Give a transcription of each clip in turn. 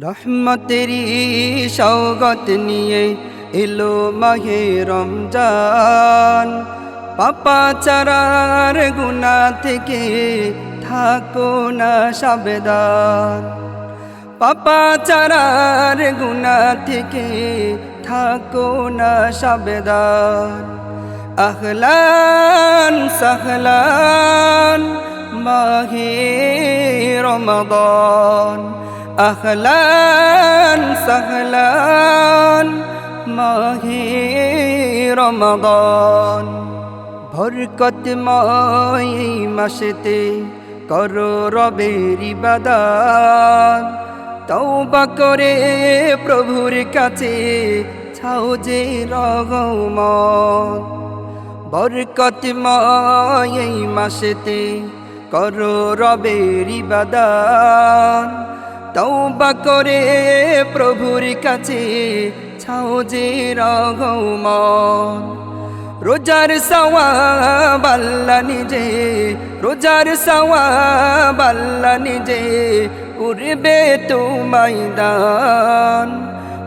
রহমতেরি সৌগত নিয়ে এলো মাহে রমজান। পাপা চারার গুনা থেকে থাকো না সাবেদান পাপা চারার গুনা থেকে থাকো না সাবেদান আহলান সাহলান মাহে রমাদান আহলান সাহলান, মাহে রমাদান। ভরকতময় এই মাসেতে করো রবের ইবাদান। তওবা করে প্রভুর কাছে ছাও যে রহমত বরকতময় মাসেতে করো রবের ইবাদান। তওবা করে প্রভুর কাছে, ছাও যে রহমত। রোজার সওয়াব আল্লাহ নিজে, রোজার সওয়াব আল্লাহ নিজে করবে তোমায় দান।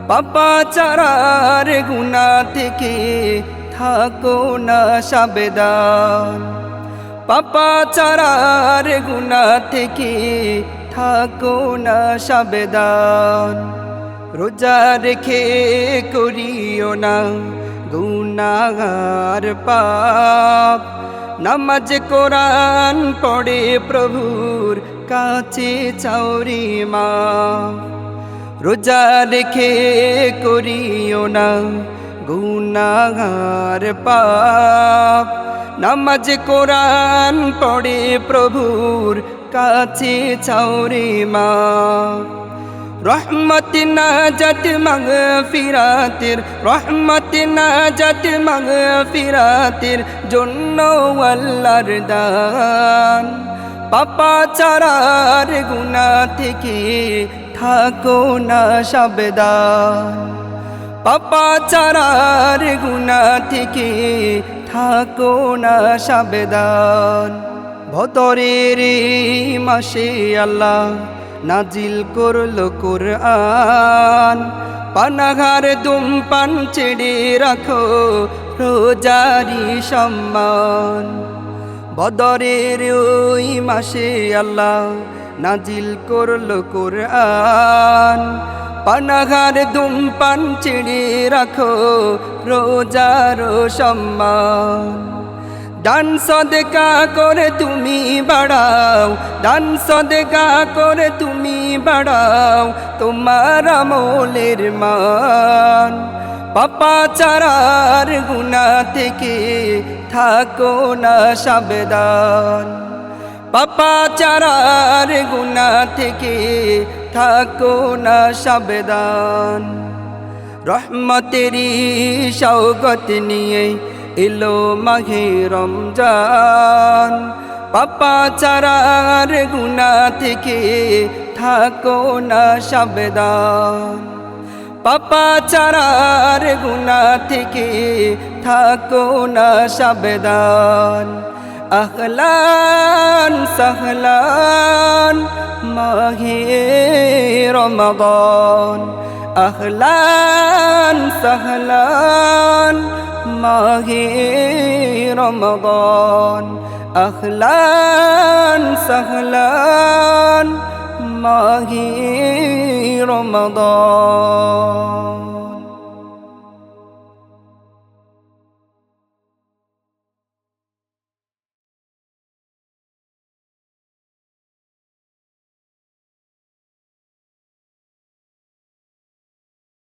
পাপা চারার গুনা থেকে থাকো না সাবেদান পাপা চারার গুনা থেকে থাকো না সাবেদান রোজা রেখে করিও না গুনাগার পাপ। নামাজ কোরআন পড়ে প্রভুর কাছে চাউরি মা। রোজা রেখে করিও না গুনাগার পাপ। নামাজ কোরআন পড়ে প্রভুর কাছে চাউরে মা। রহমত নাজাত মগ ফিরাতের, রহমত নাজাত মগ ফিরাতের জন্য দান। পাপা চারার গুনা থেকে থাকো না সাবধান। পাপা চারার গুনা থেকে থাকো না সাবধান। ভতরের এই মাসে আল্লাহ নাজিল করল কোরআন। পানাঘার দুম পান ছেড়ে রাখো রোজারি সম্মান। বদরের ওই মাসে আল্লাহ নাজিল করল কোরআন। পানাঘার দুম পান ছেড়ে রাখো রোজার সম্মান। দান সদকা করে তুমি বাড়াও, দান সদকা করে তুমি বাড়াও তোমার আমলের মান। পাপা চারার গুনা থেকে থাকো না সাবধান। পাপা চারার গুনা থেকে থাকো না সাবধান। রহমতেরি সৌগত নিয়ে এলো মাঘে রমজান। পাপা চারার গুনা থেকে থাকো না সাবধান। পাপা চারার গুনা থেকে থাকো না সাবধান। আহলান সাহলান মাহে রমাদান। আহলান সাহলান মাহে রমাদান আহলান সাহলান মাহে রমাদান